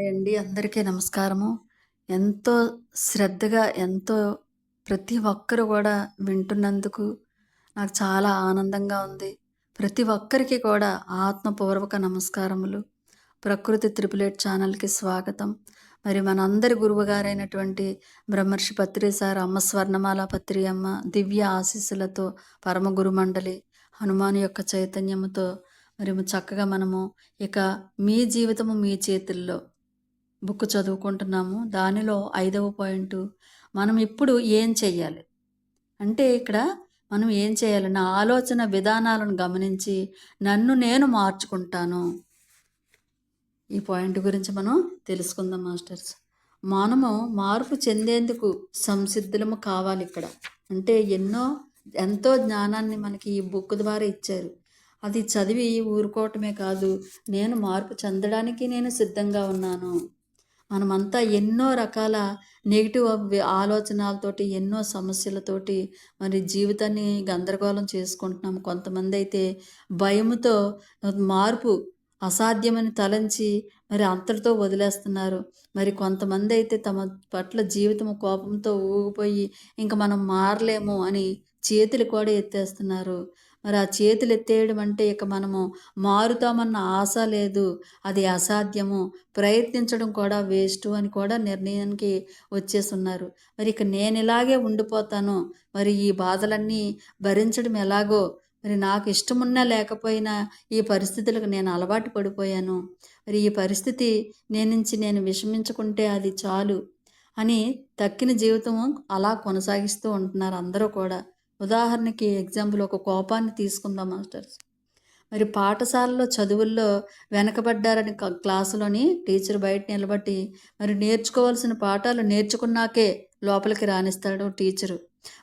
Hi అండి. అందరికీ నమస్కారము. ఎంతో శ్రద్ధగా, ఎంతో ప్రతి ఒక్కరు కూడా వింటున్నందుకు నాకు చాలా ఆనందంగా ఉంది. ప్రతి ఒక్కరికి కూడా ఆత్మపూర్వక నమస్కారములు. ప్రకృతి త్రిపుల్ ఎయిట్ ఛానల్‌కి స్వాగతం. మరి మనందరి గురువుగారైనటువంటి బ్రహ్మర్షి పత్రి సార్, అమ్మ స్వర్ణమాల పత్రి అమ్మ దివ్య ఆశీస్సులతో పరమ గురుమండలి హనుమాన్ యొక్క చైతన్యముతో మరి చక్కగా మనము ఇక మీ జీవితము మీ చేతుల్లో బుక్ చదువుకుంటున్నాము. దానిలో ఐదవ పాయింటు మనం ఇప్పుడు ఏం చెయ్యాలి? అంటే ఇక్కడ మనం ఏం చేయాలి? నా ఆలోచన విధానాలను గమనించి నన్ను నేను మార్చుకుంటాను. ఈ పాయింట్ గురించి మనం తెలుసుకుందాం మాస్టర్స్. మనము మార్పు చెందేందుకు సంసిద్ధులము కావాలి ఇక్కడ అంటే ఎన్నో ఎంతో జ్ఞానాన్ని మనకి ఈ బుక్ ద్వారా ఇచ్చారు. అది చదివి ఊరుకోవటమే కాదు, నేను మార్పు చెందడానికి నేను సిద్ధంగా ఉన్నాను. మనమంతా ఎన్నో రకాల నెగిటివ్ ఆలోచనలతోటి, ఎన్నో సమస్యలతోటి మరి జీవితాన్ని గందరగోళం చేసుకుంటున్నాం. కొంతమంది అయితే భయముతో మార్పు అసాధ్యమని తలంచి మరి అంతటితో వదిలేస్తున్నారు. మరి కొంతమంది అయితే తమ పట్ల జీవితం కోపంతో ఊగిపోయి ఇంకా మనం మారలేము అని చేతులు కూడా ఎత్తేస్తున్నారు. మరి ఆ చేతులు ఎత్తేయడం అంటే ఇక మనము మారుతామన్న ఆశ లేదు. అది అసాధ్యము. ప్రయత్నించడం కూడా వేస్ట్ అని కూడా నిర్ణయానికి వచ్చేసున్నారు. మరి ఇక నేను ఇలాగే ఉండిపోతాను. మరి ఈ బాధలన్నీ భరించడం ఎలాగో మరి నాకు ఇష్టమున్నా లేకపోయినా ఈ పరిస్థితులకు నేను అలవాటు పడిపోయాను. మరి ఈ పరిస్థితి నేనుంచి నేను విషమించుకుంటే అది చాలు అని తక్కిన జీవితం అలా కొనసాగిస్తూ ఉంటున్నారు అందరూ కూడా. ఉదాహరణకి ఎగ్జాంపుల్ ఒక కోపాన్ని తీసుకుందాం మాస్టర్స్. మరి పాఠశాలలో చదువుల్లో వెనకబడ్డారని క క్లాసులోని టీచర్ బయట నిలబట్టి మరి నేర్చుకోవాల్సిన పాఠాలు నేర్చుకున్నాకే లోపలికి రాణిస్తాడు టీచరు.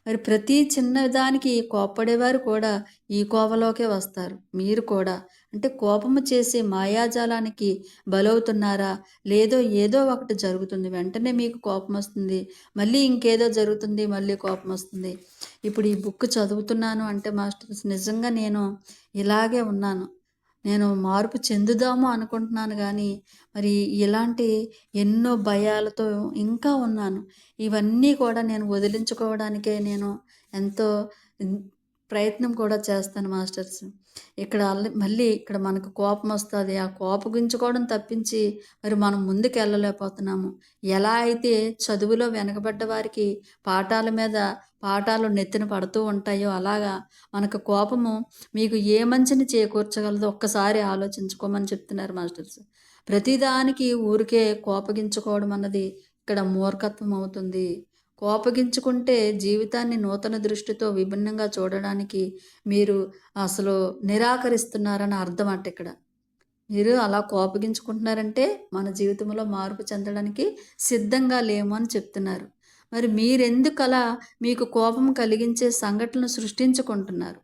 మరి ప్రతి చిన్న దానికి కోప్పడేవారు కూడా ఈ కోవలోకే వస్తారు. మీరు కూడా అంటే కోపము చేసే మాయాజాలానికి బలవుతున్నారా? లేదో ఏదో ఒకటి జరుగుతుంది. వెంటనే మీకు కోపం వస్తుంది మళ్ళీ ఇంకేదో జరుగుతుంది. మళ్ళీ కోపం వస్తుంది ఇప్పుడు ఈ బుక్ చదువుతున్నాను అంటే మాస్టర్స్ నిజంగా నేను ఇలాగే ఉన్నాను. నేను మార్పు చెందుదాము అనుకుంటున్నాను కానీ మరి ఇలాంటి ఎన్నో భయాలతో ఇంకా ఉన్నాను. ఇవన్నీ కూడా నేను వదిలించుకోవడానికే నేను ఎంతో ప్రయత్నం కూడా చేస్తాను మాస్టర్స్. ఇక్కడ మళ్ళీ ఇక్కడ మనకు కోపం వస్తుంది ఆ కోపగించుకోవడం తప్పించి మరి మనం ముందుకెళ్ళలేకపోతున్నాము. ఎలా అయితే చదువులో వెనకబడ్డ వారికి పాఠాల మీద పాఠాలు నెత్తిన పడుతూ ఉంటాయో అలాగా మనకు కోపము మీకు ఏ మంచిని చేకూర్చగలదో ఒక్కసారి ఆలోచించుకోమని చెప్తున్నారు మాస్టర్స్. ప్రతిదానికి ఊరికే కోపగించుకోవడం అన్నది ఇక్కడ మూర్ఖత్వం అవుతుంది. కోపగించుకుంటే జీవితాన్ని నూతన దృష్టితో విభిన్నంగా చూడడానికి మీరు అసలు నిరాకరిస్తున్నారని అర్థం అట ఇక్కడ. మీరు అలా కోపగించుకుంటున్నారంటే మన జీవితంలో మార్పు చెందడానికి సిద్ధంగా లేము అని చెప్తున్నారు. మరి మీరెందుకలా మీకు కోపం కలిగించే సంఘటనలు సృష్టించుకుంటున్నారు?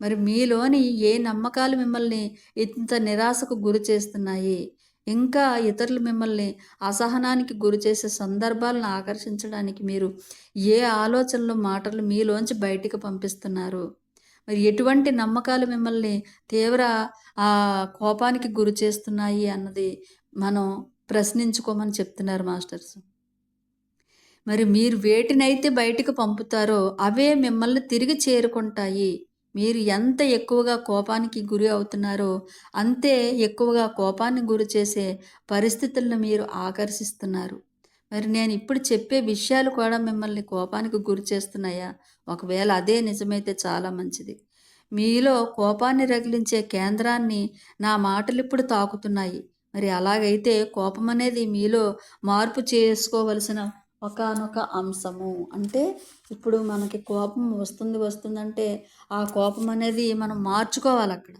మరి మీలోని ఏ నమ్మకాలు మిమ్మల్ని ఇంత నిరాశకు గురి చేస్తున్నాయి? ఇంకా ఇతరులు మిమ్మల్ని అసహనానికి గురిచేసే సందర్భాలను ఆకర్షించడానికి మీరు ఏ ఆలోచనలు, మాటలు మీలోంచి బయటికి పంపిస్తున్నారు? మరి ఎటువంటి నమ్మకాలు మిమ్మల్ని తీవ్ర ఆ కోపానికి గురి చేస్తున్నాయి అన్నది మనం ప్రశ్నించుకోమని చెప్తున్నారు మాస్టర్స్. మరి మీరు వేటినైతే బయటికి పంపుతారో అవే మిమ్మల్ని తిరిగి చేరుకుంటాయి. మీరు ఎంత ఎక్కువగా కోపానికి గురి అవుతున్నారో అంతే ఎక్కువగా కోపాన్ని గురి చేసే పరిస్థితులను మీరు ఆకర్షిస్తున్నారు. మరి నేను ఇప్పుడు చెప్పే విషయాలు కూడా మిమ్మల్ని కోపానికి గురి చేస్తున్నాయా? ఒకవేళ అదే నిజమైతే చాలా మంచిది. మీలో కోపాన్ని రగిలించే కేంద్రాన్ని నా మాటలు ఇప్పుడు తాకుతున్నాయి. మరి అలాగైతే కోపం అనేది మీలో మార్పు చేసుకోవలసిన ఒకనొక అంశము. అంటే ఇప్పుడు మనకి కోపం వస్తుంది వస్తుందంటే ఆ కోపం అనేది మనం మార్చుకోవాలి అక్కడ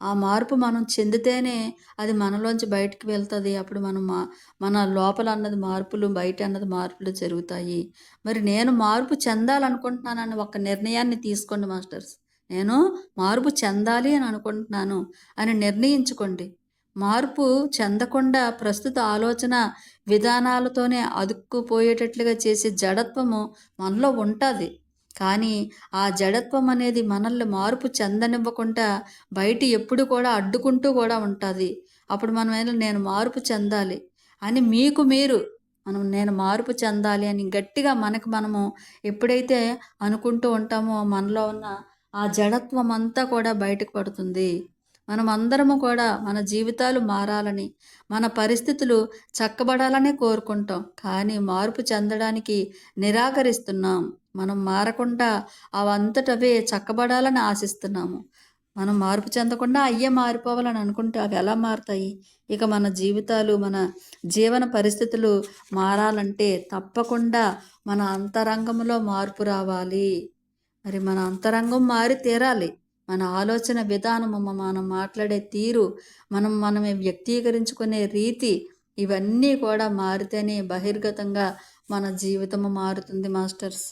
ఆ మార్పు మనం చెందితేనే అది మనలోంచి బయటికి వెళ్తుంది అప్పుడు మనం మా మన లోపల అన్నది మార్పులు, బయట అన్నది మార్పులు జరుగుతాయి. మరి నేను మార్పు చెందాలనుకుంటున్నానని ఒక నిర్ణయాన్ని తీసుకోండి మాస్టర్స్. నేను మార్పు చెందాలి అని అనుకుంటున్నాను అని నిర్ణయించుకోండి. మార్పు చెందకుండా ప్రస్తుత ఆలోచన విధానాలతోనే అదుక్కుపోయేటట్లుగా చేసే జడత్వము మనలో ఉంటుంది కానీ ఆ జడత్వం అనేది మనల్ని మార్పు చెందనివ్వకుండా బయట ఎప్పుడు కూడా అడ్డుకుంటూ కూడా ఉంటుంది అప్పుడు మనం నేను మార్పు చెందాలి. అని మీకు మీరు మనం నేను మార్పు చెందాలి అని గట్టిగా మనకు మనము ఎప్పుడైతే అనుకుంటూ ఉంటామో మనలో ఉన్న ఆ జడత్వం అంతా కూడా బయటకు పడుతుంది మనం అందరము కూడా మన జీవితాలు మారాలని మన పరిస్థితులు చక్కబడాలని కోరుకుంటాం. కానీ మార్పు చెందడానికి నిరాకరిస్తున్నాం. మనం మారకుండా అవంతటవే చక్కబడాలని ఆశిస్తున్నాము. మనం మార్పు చెందకుండా అయ్యే మారిపోవాలని అనుకుంటే అవి ఎలా మారుతాయి? ఇక మన జీవితాలు మన జీవన పరిస్థితులు మారాలంటే తప్పకుండా మన అంతరంగంలో మార్పు రావాలి. మరి మన అంతరంగం మారి తీరాలి. మన ఆలోచన విధానము మనం మాట్లాడే తీరు మనం మనమే వ్యక్తీకరించుకునే రీతి ఇవన్నీ కూడా మారితేనే బహిర్గతంగా మన జీవితము మారుతుంది మాస్టర్స్.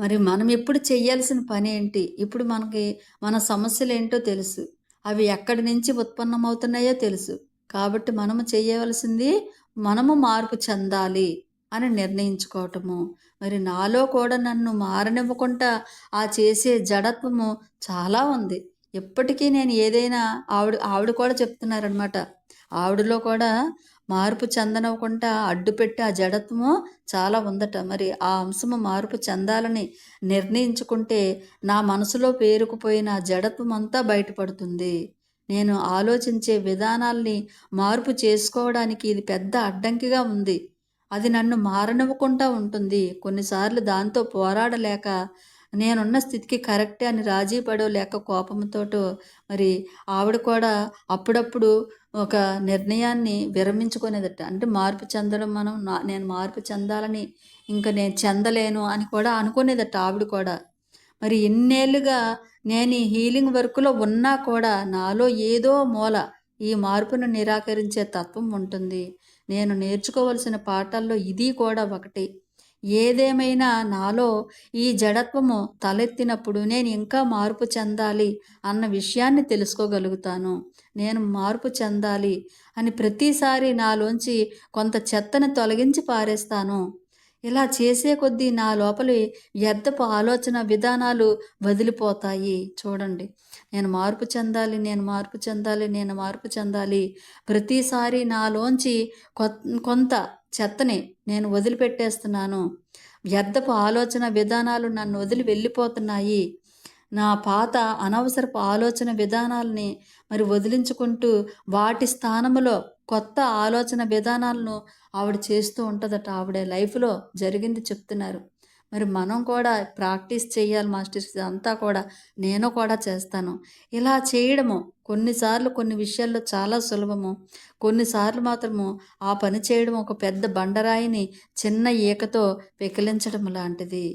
మరి మనం ఎప్పుడు చేయాల్సిన పని ఏంటి? ఇప్పుడు మనకి మన సమస్యలు ఏంటో తెలుసు. అవి ఎక్కడి నుంచి ఉత్పన్నమవుతున్నాయో తెలుసు. కాబట్టి మనము చేయవలసింది మనము మార్పు చెందాలి. అని నిర్ణయించుకోవటము. మరి నాలో కూడా నన్ను మారనివ్వకుండా ఆ చేసే జడత్వము చాలా ఉంది. ఎప్పటికీ నేను ఏదైనా ఆవిడ ఆవిడ కూడా చెప్తున్నారనమాట ఆవిడలో కూడా మార్పు చెందనవ్వకుండా అడ్డుపెట్టి ఆ జడత్వము చాలా ఉందట. మరి ఆ అంశము మార్పు చెందాలని నిర్ణయించుకుంటే నా మనసులో పేరుకుపోయిన ఆ జడత్వం అంతా బయటపడుతుంది. నేను ఆలోచించే విధానాల్ని మార్పు చేసుకోవడానికి ఇది పెద్ద అడ్డంకిగా ఉంది. అది నన్ను మారనివ్వకుండా ఉంటుంది. కొన్నిసార్లు దాంతో పోరాడలేక నేనున్న స్థితికి కరెక్టే అని రాజీ పడో లేక కోపంతోటో మరి ఆవిడ కూడా అప్పుడప్పుడు ఒక నిర్ణయాన్ని విరమించుకునేదట. అంటే మార్పు చెందడం మనం నా- నేను మార్పు చెందాలని ఇంకా నేను చెందలేను అని కూడా అనుకునేదట ఆవిడ కూడా. మరి ఎన్నేళ్ళుగా నేను ఈ హీలింగ్ వర్క్లో ఉన్నా కూడా నాలో ఏదో మూల ఈ మార్పును నిరాకరించే తత్వం ఉంటుంది. నేను నేర్చుకోవలసిన పాఠాల్లో ఇది కూడా ఒకటి. ఏదేమైనా నాలో ఈ జడత్వము తలెత్తినప్పుడు నేను ఇంకా మార్పు చెందాలి అన్న విషయాన్ని తెలుసుకోగలుగుతాను. నేను మార్పు చెందాలి అని ప్రతిసారి నాలోంచి కొంత చెత్తను తొలగించి పారేస్తాను. ఇలా చేసే కొద్దీ నా లోపలి వ్యర్థపు ఆలోచన విధానాలు వదిలిపోతాయి. చూడండి. నేను మార్పు చెందాలి నేను మార్పు చెందాలి నేను మార్పు చెందాలి. ప్రతిసారి నాలోంచి కొ- కొంత చెత్తని నేను వదిలిపెట్టేస్తున్నాను. వ్యర్థపు ఆలోచన విధానాలు నన్ను వదిలి వెళ్ళిపోతున్నాయి. నా పాత అనవసరపు ఆలోచన విధానాలని మరి వదిలించుకుంటూ వాటి స్థానంలో కొత్త ఆలోచన విధానాలను ఆవిడ చేస్తూ ఉంటుందట. ఆవిడ లైఫ్లో జరిగింది చెప్తున్నారు. మరి మనం కూడా ప్రాక్టీస్ చేయాలి మాస్టర్స్ అంతా కూడా నేను కూడా చేస్తాను. ఇలా చేయడము కొన్నిసార్లు కొన్ని విషయాల్లో చాలా సులభము. కొన్నిసార్లు మాత్రము ఆ పని చేయడం ఒక పెద్ద బండరాయిని చిన్న ఈకతో పెకిలించడం లాంటిది.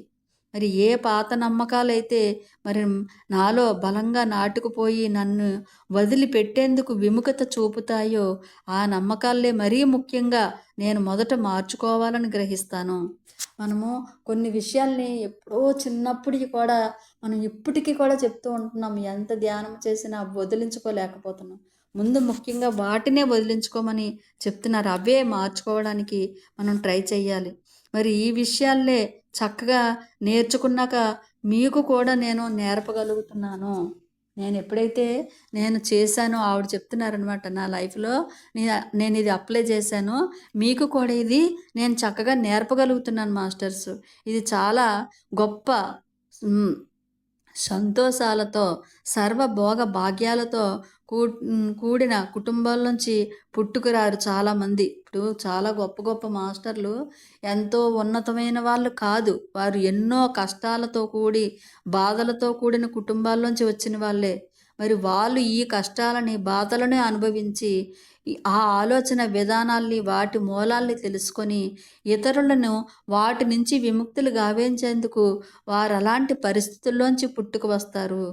మరి ఏ పాత నమ్మకాలైతే మరి నాలో బలంగా నాటుకుపోయి నన్ను వదిలిపెట్టేందుకు విముఖత చూపుతాయో ఆ నమ్మకాలే మరీ ముఖ్యంగా నేను మొదట మార్చుకోవాలని గ్రహిస్తాను. మనము కొన్ని విషయాల్ని ఎప్పుడో చిన్నప్పటికి కూడా మనం ఇప్పటికీ కూడా చెప్తూ ఉంటున్నాం ఎంత ధ్యానం చేసినా వదిలించుకోలేకపోతున్నాం. ముందు ముఖ్యంగా వాటినే వదిలించుకోమని చెప్తున్నారు. అవే మార్చుకోవడానికి మనం ట్రై చేయాలి మరి ఈ విషయాల్లే చక్కగా నేర్చుకున్నాక మీకు కూడా నేను నేర్పగలుగుతున్నాను. నేను ఎప్పుడైతే నేను చేశానో ఆవిడ చెప్తున్నారనమాట నా లైఫ్లో నేను నేను ఇది అప్లై చేశాను మీకు కూడా ఇది నేను చక్కగా నేర్పగలుగుతున్నాను మాస్టర్స్. ఇది చాలా గొప్ప సంతోషాలతో సర్వభోగ భాగ్యాలతో కూ కూడిన కుటుంబాల నుంచి పుట్టుకురారు చాలామంది. ఇప్పుడు చాలా గొప్ప గొప్ప మాస్టర్లు ఎంతో ఉన్నతమైన వాళ్ళు కాదు. వారు ఎన్నో కష్టాలతో కూడి బాధలతో కూడిన కుటుంబాల్లోంచి వచ్చిన వాళ్ళే. మరి వాళ్ళు ఈ కష్టాలని బాధలను అనుభవించి ఆ ఆలోచన విధానాల్ని వాటి మూలాల్ని తెలుసుకొని ఇతరులను వాటి నుంచి విముక్తులు గావించేందుకు వారు అలాంటి పరిస్థితుల్లోంచి పుట్టుకు వస్తారు.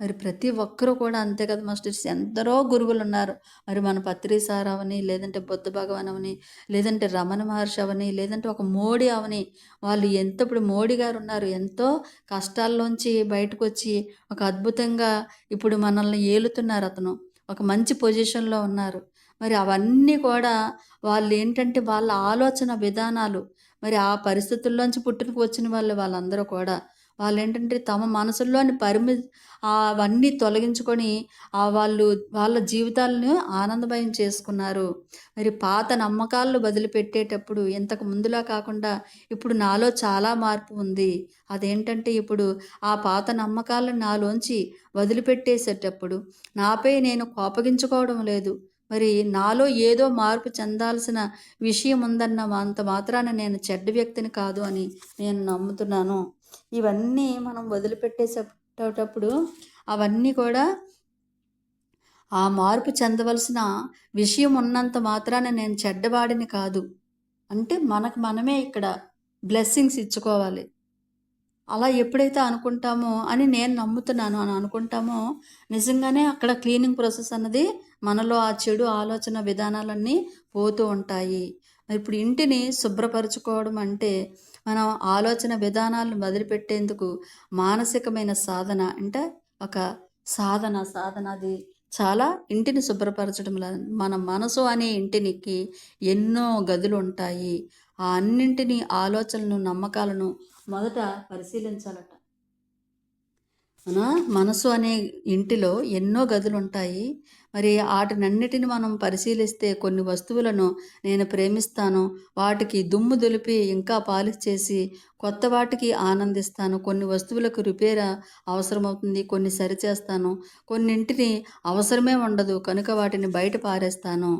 మరి ప్రతి ఒక్కరూ కూడా అంతే కదా మాస్టర్స్? ఎందరో గురువులు ఉన్నారు మరి మన పత్రిసార్ అవని లేదంటే బుద్ధ భగవాన్ అవని లేదంటే రమణ మహర్షి అవని లేదంటే ఒక మోడీ అవని వాళ్ళు ఎంత ఇప్పుడు మోడీ గారు ఉన్నారు. ఎంతో కష్టాల్లోంచి బయటకు వచ్చి ఒక అద్భుతంగా ఇప్పుడు మనల్ని ఏలుతున్నారు అతను. ఒక మంచి పొజిషన్లో ఉన్నారు. మరి అవన్నీ కూడా వాళ్ళు ఏంటంటే వాళ్ళ ఆలోచన విధానాలు మరి ఆ పరిస్థితుల్లోంచి పుట్టుకు వచ్చిన వాళ్ళు వాళ్ళందరూ కూడా వాళ్ళేంటంటే తమ మనసుల్లోని పరిమి అవన్నీ తొలగించుకొని ఆ వాళ్ళు వాళ్ళ జీవితాలను ఆనందమయం చేసుకున్నారు. మరి పాత నమ్మకాలను వదిలిపెట్టేటప్పుడు ఇంతకు ముందులా కాకుండా ఇప్పుడు నాలో చాలా మార్పు ఉంది. అదేంటంటే ఇప్పుడు ఆ పాత నమ్మకాలను నాలోంచి వదిలిపెట్టేసేటప్పుడు నాపై నేను కోపగించుకోవడం లేదు. మరి నాలో ఏదో మార్పు చెందాల్సిన విషయం ఉందన్న అంత మాత్రాన నేను చెడ్డ వ్యక్తిని కాదు అని నేను నమ్ముతున్నాను. ఇవన్నీ మనం వదిలిపెట్టేసేటప్పుడు అవన్నీ కూడా ఆ మార్పు చెందవలసిన విషయం ఉన్నంత మాత్రాన నేను చెడ్డవాడిని కాదు. అంటే మనకు మనమే ఇక్కడ బ్లెస్సింగ్స్ ఇచ్చుకోవాలి. అలా ఎప్పుడైతే అనుకుంటామో అని నేను నమ్ముతున్నాను అని అనుకుంటామో నిజంగానే అక్కడ క్లీనింగ్ ప్రాసెస్ అన్నది మనలో ఆ చెడు ఆలోచన విధానాలన్నీ పోతూ ఉంటాయి. ఇప్పుడు ఇంటిని శుభ్రపరచుకోవడం అంటే మనం ఆలోచన విధానాలను వదిలిపెట్టేందుకు మానసికమైన సాధన అంటే ఒక సాధన సాధన అది చాలా ఇంటిని శుభ్రపరచడం మన మనసు అనే ఇంటినికి ఎన్నో గదులు ఉంటాయి. ఆ అన్నింటినీ ఆలోచనలను నమ్మకాలను మొదట పరిశీలించాలట. మన మనసు అనే ఇంటిలో ఎన్నో గదులు ఉంటాయి మరి వాటినన్నిటిని మనం పరిశీలిస్తే కొన్ని వస్తువులను నేను ప్రేమిస్తాను. వాటికి దుమ్ము దులిపి ఇంకా పాలిష్ చేసి కొత్త వాటికి ఆనందిస్తాను. కొన్ని వస్తువులకు రిపేర్ అవసరమవుతుంది. కొన్ని సరిచేస్తాను. కొన్నింటిని అవసరమే ఉండదు. కనుక వాటిని బయట పారేస్తాను.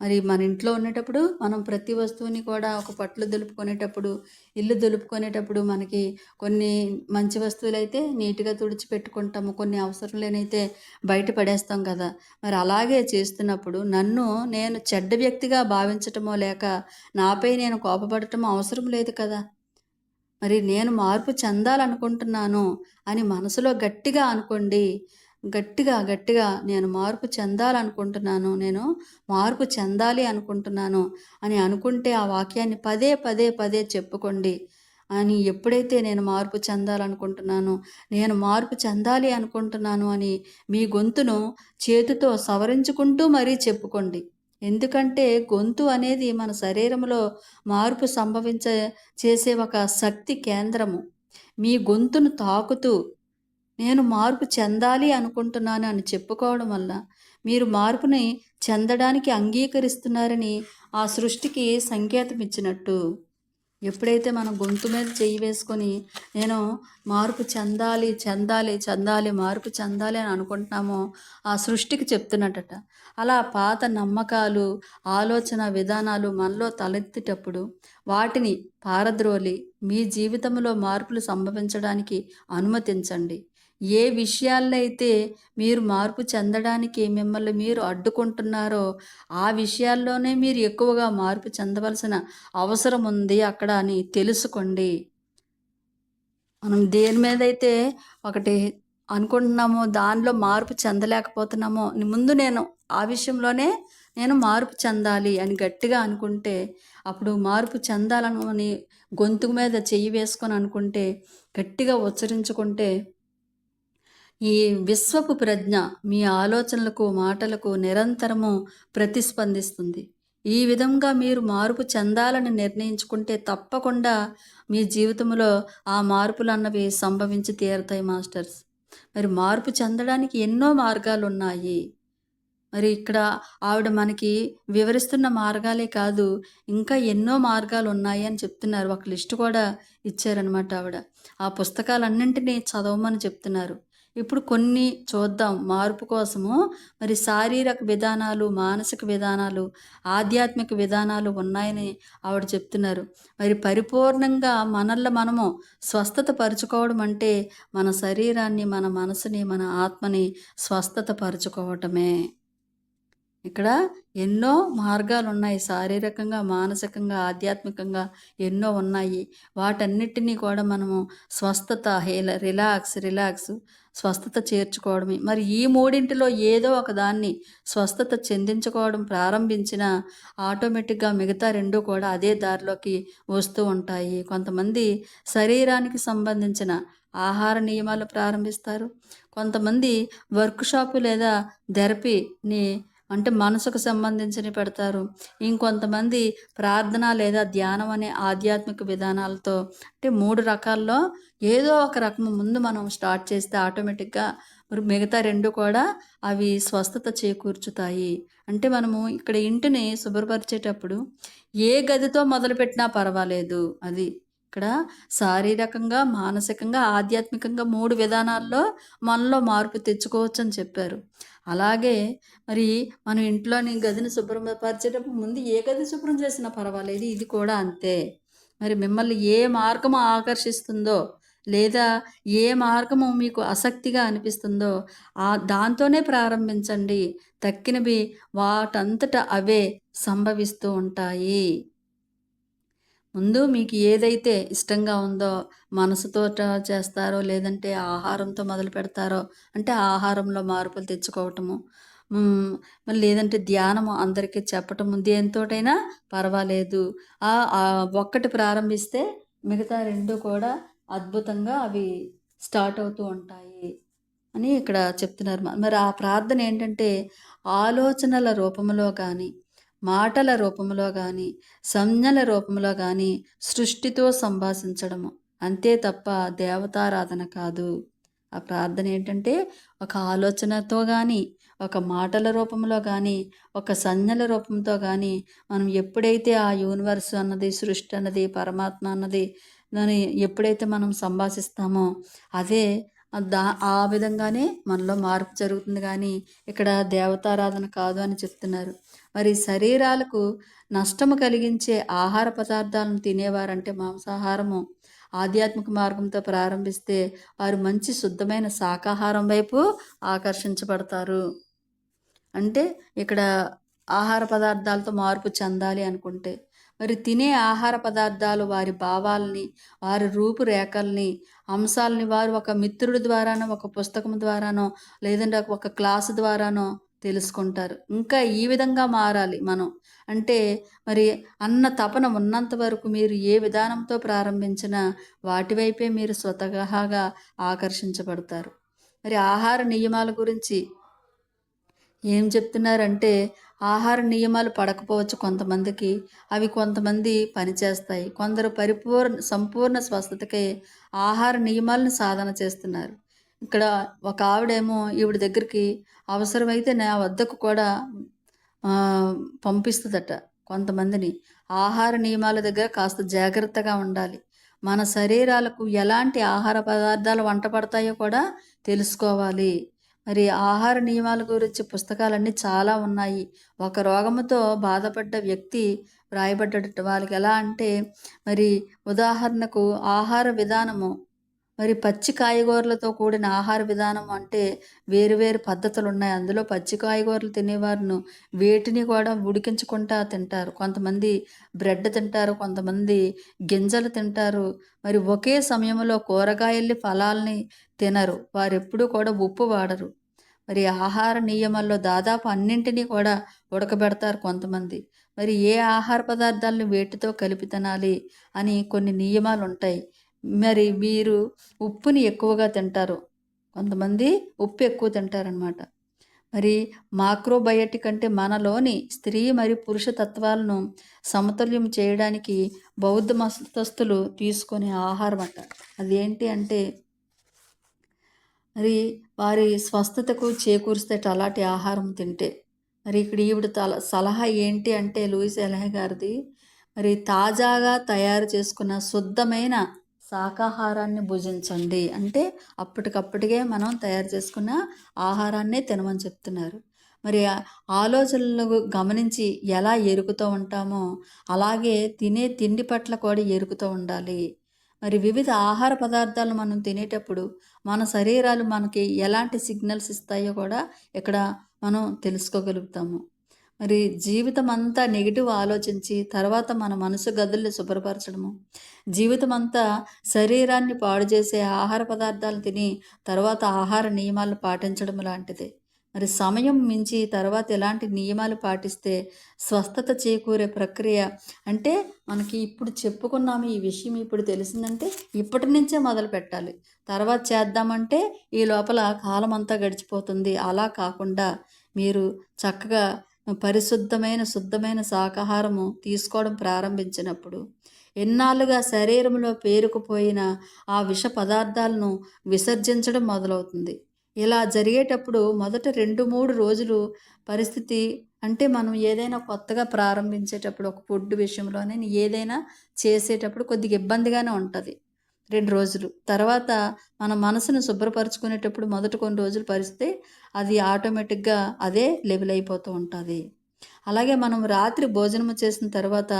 మరి మన ఇంట్లో ఉండేటప్పుడు మనం ప్రతి వస్తువుని కూడా ఒక పట్లు దులుపుకునేటప్పుడు ఇల్లు దులుపుకునేటప్పుడు మనకి కొన్ని మంచి వస్తువులు అయితే నీట్గా తుడిచిపెట్టుకుంటాము. కొన్ని అవసరం లేనైతే బయట పడేస్తాం కదా. మరి అలాగే చేస్తున్నప్పుడు నన్ను నేను చెడ్డ వ్యక్తిగా భావించటమో లేక నాపై నేను కోపపడటమో అవసరం లేదు కదా. మరి నేను మార్పు చెందాలనుకుంటున్నాను అని మనసులో గట్టిగా అనుకోండి గట్టిగా గట్టిగా నేను మార్పు చెందాలనుకుంటున్నాను నేను మార్పు చెందాలి అనుకుంటున్నాను అని అనుకుంటే ఆ వాక్యాన్ని పదే పదే పదే చెప్పుకోండి. అని ఎప్పుడైతే నేను మార్పు చెందాలనుకుంటున్నాను నేను మార్పు చెందాలి అనుకుంటున్నాను అని మీ గొంతును చేతితో సవరించుకుంటూ మరీ చెప్పుకోండి. ఎందుకంటే గొంతు అనేది మన శరీరంలో మార్పు సంభవించ చేసే ఒక శక్తి కేంద్రము. మీ గొంతును తాకుతూ నేను మార్పు చెందాలి అనుకుంటున్నాను అని చెప్పుకోవడం వల్ల మీరు మార్పుని చెందడానికి అంగీకరిస్తున్నారని ఆ సృష్టికి సంకేతం ఇచ్చినట్టు. ఎప్పుడైతే మనం గొంతు మీద చేయి వేసుకొని నేను మార్పు చెందాలి చెందాలి చెందాలి మార్పు చెందాలి అని అనుకుంటున్నామో ఆ సృష్టికి చెప్తున్నట్టట. అలా పాత నమ్మకాలు ఆలోచన విధానాలు మనలో తలెత్తేటప్పుడు వాటిని పారద్రోలి మీ జీవితంలో మార్పులు సంభవించడానికి అనుమతించండి. ఏ విషయాల్లో అయితే మీరు మార్పు చెందడానికి మిమ్మల్ని మీరు అడ్డుకుంటున్నారో ఆ విషయాల్లోనే మీరు ఎక్కువగా మార్పు చెందవలసిన అవసరం ఉంది అక్కడ అని తెలుసుకోండి. మనం దేని మీద అయితే ఒకటి అనుకుంటున్నామో దానిలో మార్పు చెందలేకపోతున్నామో ముందు నేను ఆ విషయంలోనే నేను మార్పు చెందాలి అని గట్టిగా అనుకుంటే అప్పుడు మార్పు చెందాలని గొంతు మీద చెయ్యి వేసుకొని అనుకుంటే గట్టిగా ఉచ్చరించుకుంటే ఈ విశ్వపు ప్రజ్ఞ మీ ఆలోచనలకు మాటలకు నిరంతరము ప్రతిస్పందిస్తుంది. ఈ విధంగా మీరు మార్పు చెందాలని నిర్ణయించుకుంటే తప్పకుండా మీ జీవితంలో ఆ మార్పులు అన్నవి సంభవించి తీరుతాయి మాస్టర్స్. మరి మార్పు చెందడానికి ఎన్నో మార్గాలు ఉన్నాయి మరి ఇక్కడ ఆవిడ మనకి వివరిస్తున్న మార్గాలే కాదు ఇంకా ఎన్నో మార్గాలు ఉన్నాయి అని చెప్తున్నారు. ఒక లిస్ట్ కూడా ఇచ్చారనమాట ఆవిడ. ఆ పుస్తకాలన్నింటినీ చదవమని చెప్తున్నారు. ఇప్పుడు కొన్ని చూద్దాం. మార్పు కోసము మరి శారీరక విధానాలు మానసిక విధానాలు ఆధ్యాత్మిక విధానాలు ఉన్నాయని ఆవిడ చెప్తున్నారు. మరి పరిపూర్ణంగా మనల్ని మనము స్వస్థత పరుచుకోవడం అంటే మన శరీరాన్ని మన మనసుని మన ఆత్మని స్వస్థత పరుచుకోవటమే ఇక్కడ ఎన్నో మార్గాలు ఉన్నాయి శారీరకంగా మానసికంగా ఆధ్యాత్మికంగా ఎన్నో ఉన్నాయి. వాటన్నిటినీ కూడా మనము స్వస్థత హేల రిలాక్స్ రిలాక్స్ స్వస్థత చేర్చుకోవడమే. మరి ఈ మూడింటిలో ఏదో ఒక దాన్ని స్వస్థత చెందించుకోవడం ప్రారంభించిన ఆటోమేటిక్గా మిగతా రెండు కూడా అదే దారిలోకి వస్తూ ఉంటాయి. కొంతమంది శరీరానికి సంబంధించిన ఆహార నియమాలు ప్రారంభిస్తారు. కొంతమంది వర్క్షాపు లేదా థెరపీని అంటే మనసుకు సంబంధించిన పెడతారు. ఇంకొంతమంది ప్రార్థన లేదా ధ్యానం అనే ఆధ్యాత్మిక విధానాలతో అంటే మూడు రకాల్లో ఏదో ఒక రకం ముందు మనం స్టార్ట్ చేస్తే ఆటోమేటిక్గా మరి మిగతా రెండు కూడా అవి స్వస్థత చేకూర్చుతాయి. అంటే మనము ఇక్కడ ఇంటిని శుభ్రపరిచేటప్పుడు ఏ గదితో మొదలుపెట్టినా పర్వాలేదు. అది ఇక్కడ శారీరకంగా మానసికంగా ఆధ్యాత్మికంగా మూడు విధానాల్లో మనలో మార్పు తెచ్చుకోవచ్చు అని చెప్పారు. అలాగే మరి మనం ఇంట్లోని గదిని శుభ్రపరిచేటప్పుడు ముందు ఏ గది శుభ్రం చేసినా పర్వాలేదు ఇది కూడా అంతే. మరి మిమ్మల్ని ఏ మార్గం ఆకర్షిస్తుందో లేదా ఏ మార్గము మీకు ఆసక్తిగా అనిపిస్తుందో ఆ దాంతోనే ప్రారంభించండి. తక్కినవి వాటంతట అవే సంభవిస్తూ ఉంటాయి. ముందు మీకు ఏదైతే ఇష్టంగా ఉందో మనసుతో చేస్తారో లేదంటే ఆహారంతో మొదలు పెడతారో అంటే ఆహారంలో మార్పులు తెచ్చుకోవటము మళ్ళీ లేదంటే ధ్యానము అందరికీ చెప్పటము దేనితోటైనా పర్వాలేదు. ఆ ఒక్కటి ప్రారంభిస్తే మిగతా రెండు కూడా అద్భుతంగా అవి స్టార్ట్ అవుతూ ఉంటాయి అని ఇక్కడ చెప్తున్నారు. మరి ఆ ప్రార్థన ఏంటంటే ఆలోచనల రూపంలో కానీ మాటల రూపంలో కానీ సంజ్ఞల రూపంలో కానీ సృష్టితో సంభాషించడము. అంతే తప్ప దేవతారాధన కాదు. ఆ ప్రార్థన ఏంటంటే ఒక ఆలోచనతో కానీ ఒక మాటల రూపంలో కానీ ఒక సంజ్ఞల రూపంతో కానీ మనం ఎప్పుడైతే ఆ యూనివర్స్ అన్నది సృష్టి అన్నది పరమాత్మ అన్నది దాన్ని ఎప్పుడైతే మనం సంభాషిస్తామో అదే దా ఆ విధంగానే మనలో మార్పు జరుగుతుంది కానీ ఇక్కడ దేవతారాధన కాదు అని చెప్తున్నారు. మరి శరీరాలకు నష్టము కలిగించే ఆహార పదార్థాలను తినేవారంటే మాంసాహారము ఆధ్యాత్మిక మార్గంతో ప్రారంభిస్తే వారు మంచి శుద్ధమైన శాకాహారం వైపు ఆకర్షించబడతారు. అంటే ఇక్కడ ఆహార పదార్థాలతో మార్పు చెందాలి అనుకుంటే మరి తినే ఆహార పదార్థాలు వారి భావాల్ని వారి రూపురేఖల్ని అంశాలని వారు ఒక మిత్రుడి ద్వారానో ఒక పుస్తకం ద్వారానో లేదంటే ఒక క్లాసు ద్వారానో తెలుసుకుంటారు. ఇంకా ఈ విధంగా మారాలి మనం. అంటే మరి అన్న తపన ఉన్నంత వరకు మీరు ఏ విధానంతో ప్రారంభించినా వాటి వైపే మీరు స్వతహాగా ఆకర్షించబడతారు. మరి ఆహార నియమాల గురించి ఏం చెప్తున్నారంటే ఆహార నియమాలు పడకపోవచ్చు కొంతమందికి. అవి కొంతమంది పనిచేస్తాయి కొందరు పరిపూర్ణ సంపూర్ణ స్వస్థతకై ఆహార నియమాలను సాధన చేస్తున్నారు. ఇక్కడ ఒక ఆవిడేమో ఈవిడ దగ్గరికి అవసరమైతే నా వద్దకు కూడా పంపిస్తుందట కొంతమందిని. ఆహార నియమాల దగ్గర కాస్త జాగ్రత్తగా ఉండాలి. మన శరీరాలకు ఎలాంటి ఆహార పదార్థాలు వంట పడతాయో కూడా తెలుసుకోవాలి. మరి ఆహార నియమాల గురించి పుస్తకాలన్నీ చాలా ఉన్నాయి. ఒక రోగముతో బాధపడ్డ వ్యక్తి వ్రాయబడ్డట. వాళ్ళకి ఎలా అంటే మరి ఉదాహరణకు ఆహార విధానము మరి పచ్చి కాయగూరలతో కూడిన ఆహార విధానం అంటే వేరు వేరు పద్ధతులు ఉన్నాయి అందులో పచ్చి కాయగూరలు తినేవారును. వేటిని కూడా ఉడికించుకుంటా తింటారు. కొంతమంది బ్రెడ్ తింటారు కొంతమంది గింజలు తింటారు. మరి ఒకే సమయంలో కూరగాయల్ని ఫలాల్ని తినరు. వారు ఎప్పుడూ కూడా ఉప్పు వాడరు. మరి ఆహార నియమాల్లో దాదాపు అన్నింటినీ కూడా ఉడకబెడతారు కొంతమంది. మరి ఏ ఆహార పదార్థాలను వేటితో కలిపి తినాలి అని కొన్ని నియమాలు ఉంటాయి మరి మీరు ఉప్పుని ఎక్కువగా తింటారు. కొంతమంది ఉప్పు ఎక్కువ తింటారనమాట మరి మాక్రోబయోటిక్ అంటే మనలోని స్త్రీ మరియు పురుష తత్వాలను సమతుల్యం చేయడానికి బౌద్ధ మతస్థులు తీసుకునే ఆహారం అట అదేంటి అంటే మరి వారి స్వస్థతకు చేకూరుస్తేట అలాంటి ఆహారం తింటే. మరి ఇక్కడ ఈవిడ తల సలహా ఏంటి అంటే లూయిస్ ఎలహ గారిది మరి తాజాగా తయారు చేసుకున్న శుద్ధమైన శాకాహారాన్ని భుజించండి. అంటే అప్పటికప్పటికే మనం తయారు చేసుకున్న ఆహారాన్నే తినమని చెప్తున్నారు. మరి ఆలోచనలు గమనించి ఎలా ఎరుకుతూ ఉంటామో అలాగే తినే తిండి పట్ల కూడా ఎరుకుతూ ఉండాలి. మరి వివిధ ఆహార పదార్థాలు మనం తినేటప్పుడు మన శరీరాలు మనకి ఎలాంటి సిగ్నల్స్ ఇస్తాయో కూడా ఇక్కడ మనం తెలుసుకోగలుగుతాము. మరి జీవితం అంతా నెగిటివ్ ఆలోచించి తర్వాత మన మనసు గదుల్ని శుభ్రపరచడము. జీవితం అంతా శరీరాన్ని పాడు చేసే ఆహార పదార్థాలు తిని తర్వాత ఆహార నియమాలు పాటించడం లాంటిది. మరి సమయం మించి తర్వాత ఎలాంటి నియమాలు పాటిస్తే స్వస్థత చేకూరే ప్రక్రియ అంటే మనకి ఇప్పుడు చెప్పుకున్నాము ఈ విషయం ఇప్పుడు తెలిసిందంటే ఇప్పటి నుంచే మొదలు పెట్టాలి. తర్వాత చేద్దామంటే ఈ లోపల కాలం అంతా గడిచిపోతుంది. అలా కాకుండా మీరు చక్కగా పరిశుద్ధమైన శుద్ధమైన శాకాహారము తీసుకోవడం ప్రారంభించినప్పుడు ఎన్నాళ్ళుగా శరీరంలో పేరుకుపోయిన ఆ విష పదార్థాలను విసర్జించడం మొదలవుతుంది. ఇలా జరిగేటప్పుడు మొదట రెండు మూడు రోజులు పరిస్థితి అంటే మనం ఏదైనా కొత్తగా ప్రారంభించేటప్పుడు ఒక ఫుడ్ విషయంలోనే ఏదైనా చేసేటప్పుడు కొద్దిగా ఇబ్బందిగానే ఉంటుంది. రెండు రోజులు. తర్వాత మన మనసును శుభ్రపరచుకునేటప్పుడు మొదట కొన్ని రోజులు పరిస్తే అది ఆటోమేటిక్గా అదే లెవెల్ అయిపోతూ ఉంటుంది. అలాగే మనం రాత్రి భోజనం చేసిన తర్వాత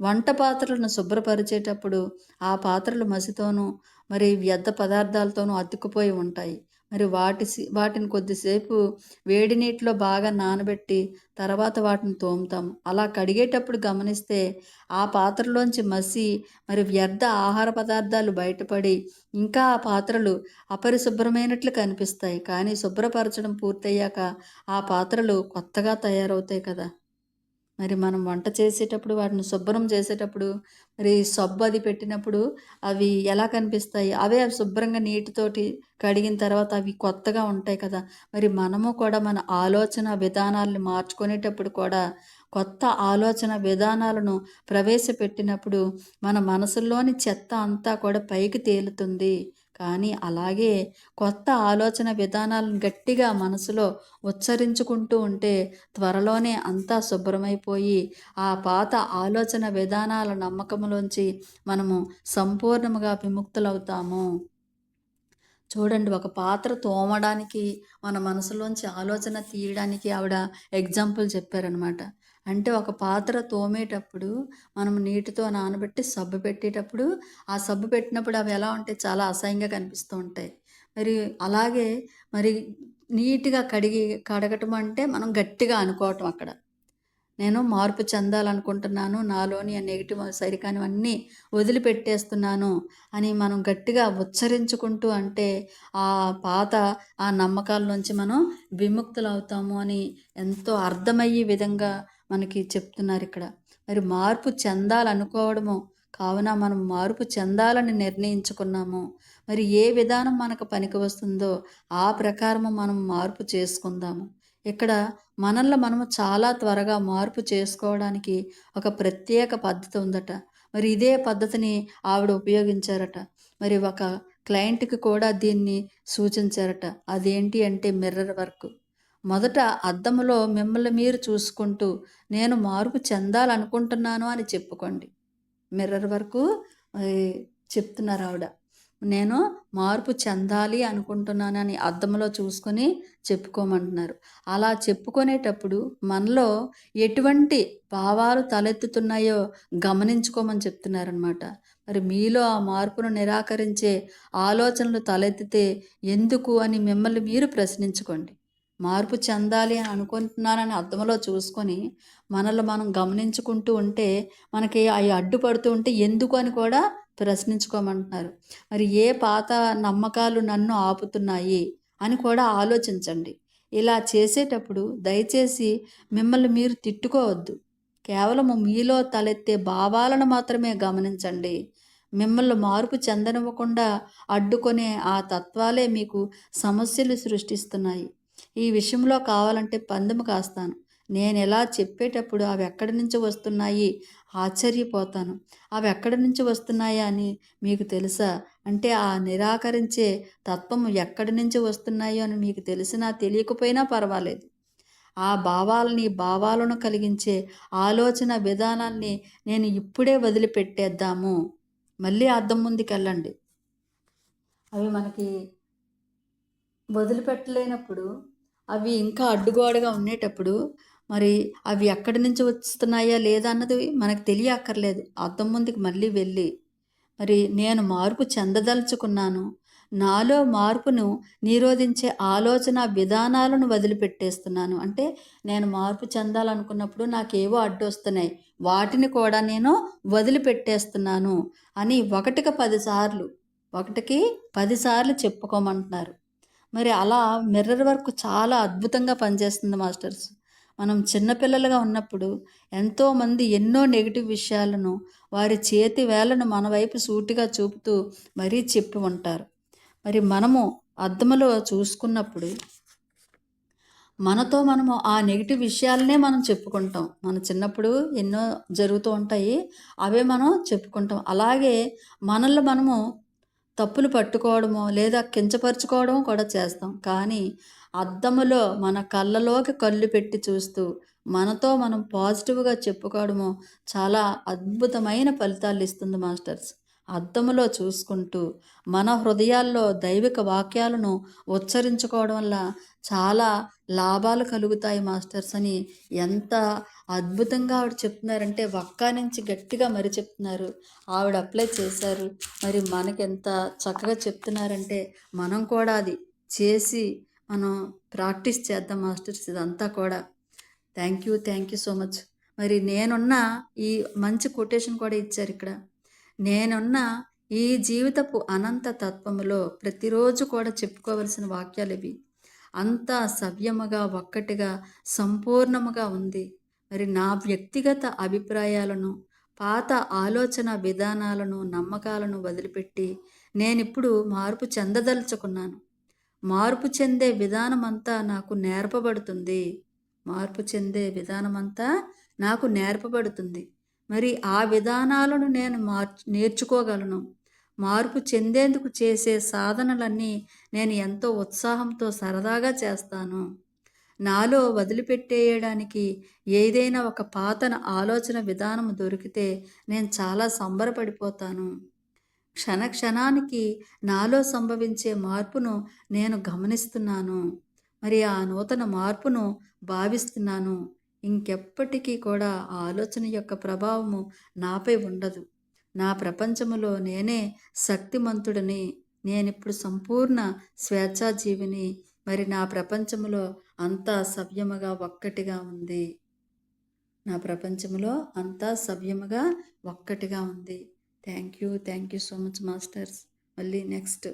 వంట పాత్రలను శుభ్రపరిచేటప్పుడు ఆ పాత్రలు మసితోనూ మరి వ్యర్థ పదార్థాలతోనూ అతుక్కుపోయి ఉంటాయి. మరి వాటి వాటిని కొద్దిసేపు వేడి నీటిలో బాగా నానబెట్టి తర్వాత వాటిని తోముతాం అలా కడిగేటప్పుడు గమనిస్తే ఆ పాత్రలోంచి మసి మరి వ్యర్థ ఆహార పదార్థాలు బయటపడి ఇంకా ఆ పాత్రలు అపరిశుభ్రమైనట్లు కనిపిస్తాయి. కానీ శుభ్రపరచడం పూర్తయ్యాక ఆ పాత్రలు కొత్తగా తయారవుతాయి కదా. మరి మనం వంట చేసేటప్పుడు వాటిని శుభ్రం చేసేటప్పుడు మరి సబ్బు అది పెట్టినప్పుడు అవి ఎలా కనిపిస్తాయి? అవే అవి శుభ్రంగా నీటితోటి కడిగిన తర్వాత అవి కొత్తగా ఉంటాయి కదా! మరి మనము కూడా మన ఆలోచన విధానాలను మార్చుకునేటప్పుడు కూడా కొత్త ఆలోచన విధానాలను ప్రవేశపెట్టినప్పుడు మన మనసులోని చెత్త అంతా కూడా పైకి తేలుతుంది. కానీ అలాగే కొత్త ఆలోచన విధానాలను గట్టిగా మనసులో ఉచ్చరించుకుంటూ ఉంటే త్వరలోనే అంతా శుభ్రమైపోయి ఆ పాత ఆలోచన విధానాల నమ్మకంలోంచి మనము సంపూర్ణముగా విముక్తులవుతాము. చూడండి ఒక పాత్ర తోమడానికి మన మనసులోంచి ఆలోచన తీయడానికి ఆవిడ ఎగ్జాంపుల్ చెప్పారనమాట అంటే ఒక పాత్ర తోమేటప్పుడు మనం నీటితో నానబెట్టి సబ్బు పెట్టేటప్పుడు ఆ సబ్బు పెట్టినప్పుడు అవి ఎలా ఉంటాయి చాలా అసహ్యంగా కనిపిస్తూ ఉంటాయి. మరి అలాగే మరి నీట్గా కడిగి కడగటం అంటే మనం గట్టిగా అనుకోవటం అక్కడ. నేను మార్పు చెందాలనుకుంటున్నాను నాలోని ఆ నెగిటివ్ సరికానివన్నీ వదిలిపెట్టేస్తున్నాను అని మనం గట్టిగా ఉచ్చరించుకుంటూ అంటే ఆ పాత ఆ నమ్మకాల నుంచి మనం విముక్తులు అవుతాము అని ఎంతో అర్థమయ్యే విధంగా మనకి చెప్తున్నారు ఇక్కడ. మరి మార్పు చెందాలనుకోవడము కావున మనం మార్పు చెందాలని నిర్ణయించుకున్నాము. మరి ఏ విధానం మనకు పనికి వస్తుందో ఆ ప్రకారము మనం మార్పు చేసుకుందాము. ఇక్కడ మనల్ని మనము చాలా త్వరగా మార్పు చేసుకోవడానికి ఒక ప్రత్యేక పద్ధతి ఉందట. మరి ఇదే పద్ధతిని ఆవిడ ఉపయోగించారట. మరి ఒక క్లయింట్కి కూడా దీన్ని సూచించారట. అదేంటి అంటే మిర్రర్ వర్క్. మొదట అద్దములో మిమ్మల్ని మీరు చూసుకుంటూ నేను మార్పు చెందాలనుకుంటున్నాను అని చెప్పుకోండి. మిర్రర్ వరకు చెప్తున్నారు ఆవిడ. నేను మార్పు చెందాలి అనుకుంటున్నానని అద్దంలో చూసుకొని చెప్పుకోమంటున్నారు. అలా చెప్పుకునేటప్పుడు మనలో ఎటువంటి భావాలు తలెత్తుతున్నాయో గమనించుకోమని చెప్తున్నారనమాట మరి మీలో ఆ మార్పును నిరాకరించే ఆలోచనలు తలెత్తితే ఎందుకు అని మిమ్మల్ని మీరు ప్రశ్నించుకోండి. మార్పు చెందాలి అని అనుకుంటున్నానని అర్థంలో చూసుకొని మనల్ని మనం గమనించుకుంటూ ఉంటే మనకి అవి అడ్డుపడుతూ ఉంటే ఎందుకు అని కూడా ప్రశ్నించుకోమంటున్నారు. మరి ఏ పాత నమ్మకాలు నన్ను ఆపుతున్నాయి అని కూడా ఆలోచించండి. ఇలా చేసేటప్పుడు దయచేసి మిమ్మల్ని మీరు తిట్టుకోవద్దు. కేవలం మీలో తలెత్తే భావాలను మాత్రమే గమనించండి. మిమ్మల్ని మార్పు చెందనివ్వకుండా అడ్డుకునే ఆ తత్వాలే మీకు సమస్యలు సృష్టిస్తున్నాయి. ఈ విషయంలో కావాలంటే పందెము కాస్తాను. నేను ఎలా చెప్పేటప్పుడు అవి ఎక్కడి నుంచి వస్తున్నాయి ఆశ్చర్యపోతాను. అవి ఎక్కడి నుంచి వస్తున్నాయా అని మీకు తెలుసా? అంటే ఆ నిరాకరించే తత్వం ఎక్కడి నుంచి వస్తున్నాయో అని మీకు తెలిసినా తెలియకపోయినా పర్వాలేదు. ఆ భావాలని భావాలను కలిగించే ఆలోచన విధానాన్ని నేను ఇప్పుడే వదిలిపెట్టేద్దాము. మళ్ళీ అద్దం ముందుకెళ్ళండి. అవి మనకి వదిలిపెట్టలేనప్పుడు అవి ఇంకా అడ్డుగోడగా ఉండేటప్పుడు మరి అవి ఎక్కడి నుంచి వస్తున్నాయా లేదా అన్నది మనకు తెలియక్కర్లేదు. అద్దం ముందుకు మళ్ళీ వెళ్ళి మరి నేను మార్పు చెందదలుచుకున్నాను. నాలో మార్పును నిరోధించే ఆలోచన విధానాలను వదిలిపెట్టేస్తున్నాను. అంటే నేను మార్పు చెందాలనుకున్నప్పుడు నాకేవో అడ్డు వస్తున్నాయి వాటిని కూడా నేను వదిలిపెట్టేస్తున్నాను అని ఒకటికి పదిసార్లు ఒకటికి పదిసార్లు చెప్పుకోమంటున్నారు. మరి అలా మిర్రర్ వర్క్ చాలా అద్భుతంగా పనిచేస్తుంది మాస్టర్స్. మనం చిన్నపిల్లలుగా ఉన్నప్పుడు ఎంతోమంది ఎన్నో నెగిటివ్ విషయాలను వారి చేతి వేలను మన వైపు సూటిగా చూపుతూ మరీ చెప్పి ఉంటారు. మరి మనము అద్దములో చూసుకున్నప్పుడు మనతో మనము ఆ నెగిటివ్ విషయాలనే మనం చెప్పుకుంటాం. మన చిన్నప్పుడు ఎన్నో జరుగుతూ ఉంటాయి అవే మనం చెప్పుకుంటాం. అలాగే మనల్ని మనము తప్పులు పట్టుకోవడమో లేదా కించపరుచుకోవడం కూడా చేస్తాం. కానీ అద్దములో మన కళ్ళలోకి కళ్ళు పెట్టి చూస్తూ మనతో మనం పాజిటివ్గా చెప్పుకోవడము చాలా అద్భుతమైన ఫలితాలు ఇస్తుంది మాస్టర్స్. అద్దములో చూసుకుంటూ మన హృదయాల్లో దైవిక వాక్యాలను ఉచ్చరించుకోవడం వల్ల చాలా లాభాలు కలుగుతాయి మాస్టర్స్ అని ఎంత అద్భుతంగా ఆవిడ చెప్తున్నారంటే ఒక్క నుంచి గట్టిగా మరి చెప్తున్నారు. ఆవిడ అప్లై చేశారు. మరి మనకి ఎంత చక్కగా చెప్తున్నారంటే మనం కూడా అది చేసి మనం ప్రాక్టీస్ చేద్దాం మాస్టర్స్ ఇదంతా కూడా. Thank you thank you so much మరి నేనున్న ఈ మంచి కొటేషన్ కూడా ఇచ్చారు ఇక్కడ. నేనున్న ఈ జీవితపు అనంత తత్వములో ప్రతిరోజు కూడా చెప్పుకోవలసిన వాక్యాలు ఇవి. అంతా సవ్యముగా ఒక్కటిగా సంపూర్ణముగా ఉంది. మరి నా వ్యక్తిగత అభిప్రాయాలను పాత ఆలోచన విధానాలను నమ్మకాలను వదిలిపెట్టి నేనిప్పుడు మార్పు చెందదలుచుకున్నాను. మార్పు చెందే విధానమంతా నాకు నేర్పబడుతుంది. మార్పు చెందే విధానమంతా నాకు నేర్పబడుతుంది. మరి ఆ విధానాలను నేను మార్ నేర్చుకోగలను. మార్పు చెందేందుకు చేసే సాధనలన్నీ నేను ఎంతో ఉత్సాహంతో సరదాగా చేస్తాను. నాలో వదిలిపెట్టేయడానికి ఏదైనా ఒక పాతన ఆలోచన విధానం దొరికితే నేను చాలా సంబరపడిపోతాను. క్షణ క్షణానికి నాలో సంభవించే మార్పును నేను గమనిస్తున్నాను. మరి ఆ నూతన మార్పును భావిస్తున్నాను. ఇంకెప్పటికీ కూడా ఆ ఆలోచన యొక్క ప్రభావము నాపై ఉండదు. నా ప్రపంచములో నేనే శక్తిమంతుడని నేనిప్పుడు సంపూర్ణ స్వేచ్ఛాజీవిని మరి నా ప్రపంచములో అంతా సవ్యముగా ఒక్కటిగా ఉంది. నా ప్రపంచంలో అంతా సవ్యముగా ఒక్కటిగా ఉంది. Thank you thank you so much masters. మళ్ళీ నెక్స్ట్